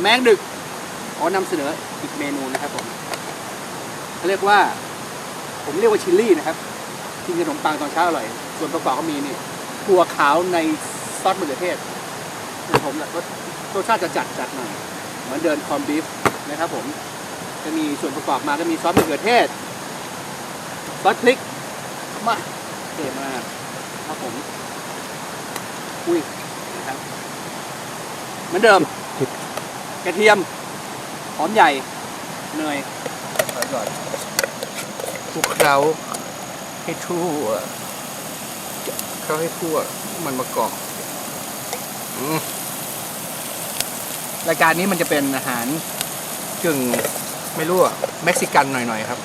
แมงดึกขอนำเสนออีกเมนูนะครับผมเขาเรียกว่า ผมเรียกว่าชิลลี่นะครับกินขนมปังตอนเช้าอร่อย ส่วนประกอบก็มีนี่ถั่วขาวในซอสมะเขือเทศขอผมรสรสชาติจะจัดจัดหน่อย เหมือนเดินคอมบีฟนะครับผมจะมีส่วนประกอบมาก็มีซอสมะเขือเทศซอสพริกมาเท่มากครับผม อุ้ยนะครับเหมือนเดิม ระเทียม หอมใหญ่ เนยก่อนคลุกเคล้าให้ทั่วเคล้าให้ทั่ว มันมากรอบรายการนี้มันจะเป็นอาหารกึ่งไม่รู้อะเม็กซิกันหน่อยๆครับ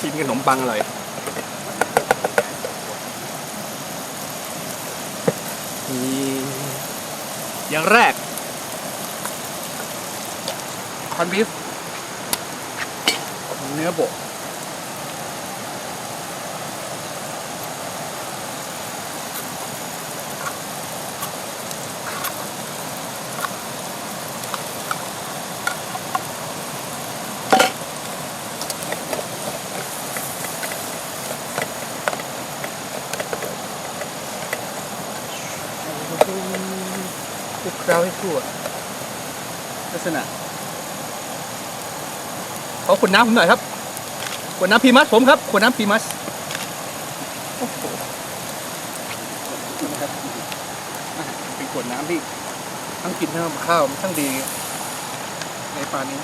กินขนมปังอร่อยอย่างแรก อนบีฟเนื้อโบกคลุกเคล้าให้ทั่วลักษณะข อขวดน้ำผมหน่อยครับขวดน้ำพีมัสผมครับขวดน้ำพีมัสเป็นขวดน้ำที่ทั้งกินทั้งข้าวมันทั้งดีในปานี้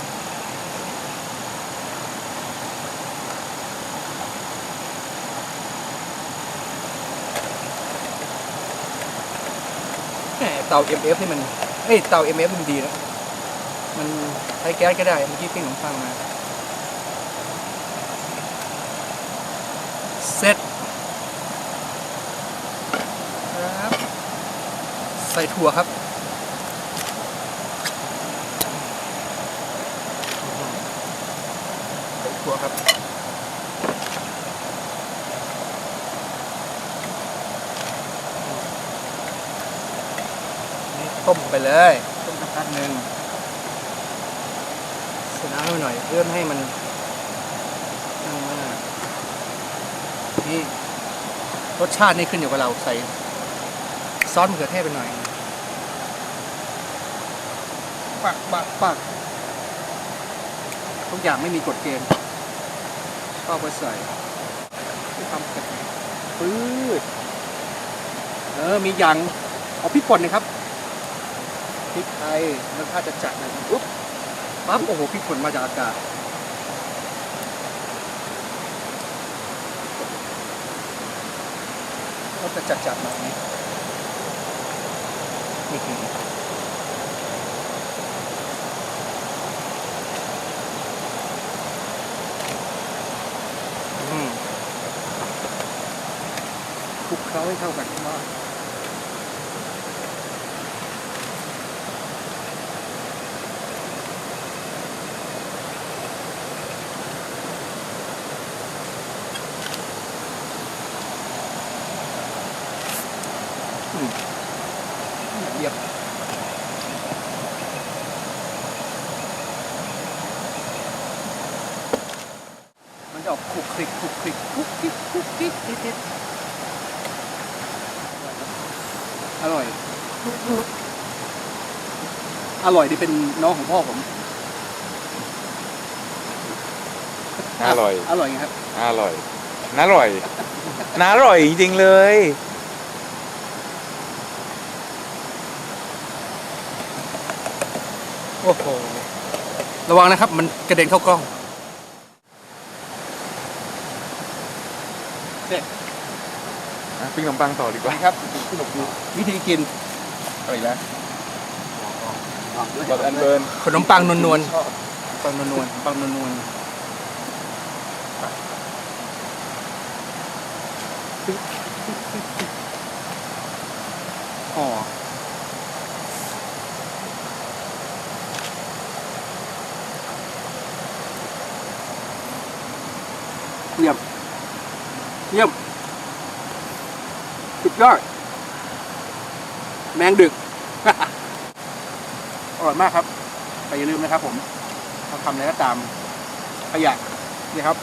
เตา MF นี่มัน เอ้ย เตา MF มันดีนะ มันใช้แก๊สก็ได้ เมื่อกี้ปิ้งขนมปังมา เสร็จครับใส่ถั่วครับใส่ถั่วครับ นี่ต้มไปเลยต้มสักพักหนึ่งใส่น้ำไปหน่อยเพื่อให้มันงมาก นี่รสชาตินี่ขึ้นอยู่กับเราใส่ซอสมะเขือเทศไปหน่อย ปักปักปักทุกอย่างไม่มีกฎเกณฑ์ก็เอาไปใส่ที่ทำเสร็จปื๊ดเออ มีอย่างเอาพริกป่นนะครับพริกไทยรสชาติจะจัดหน่อยปุ๊บปั๊บโอ้โหพริกป่นมาจากอากาศ ก็จะจัดๆแบบนี้นี่คือคลุกเคล้าให้เข้ากันมากเยี่ยมมันจะออกคลุกคลิกคลุกคลิกคลุกคลิกคลุกคลิกนิดนิดอร่อย อร่อยที่เป็นน้องของพ่อผม อร่อย อร่อยไงครับ อร่อยน่าอร่อยน่าอร่อยจริงๆเลย โอ้โห ระวังนะครับ มันกระเด็นเข้ากล้องปิ้งขนมปังต่อดีกว่านี่ครับสนุกดีวิธีกินเอาอีกแล้วแบบอันเบิร์นขนมปังนวลๆปังนวลๆปังนวลๆห่อ เยี่ยม เยี่ยม สุดยอด แมงดึก อร่อยมากครับ แต่อย่าลืมนะครับผมเราทำอะไรก็ตามขยะนี่ครับ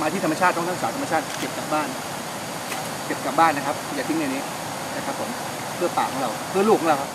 มาที่ธรรมชาติต้องรักษาธรรมชาติเก็บกลับบ้าน เก็บกลับบ้านนะครับ อย่าทิ้งในนี้นะครับผม เพื่อป่าของเรา เพื่อลูกของเราครับ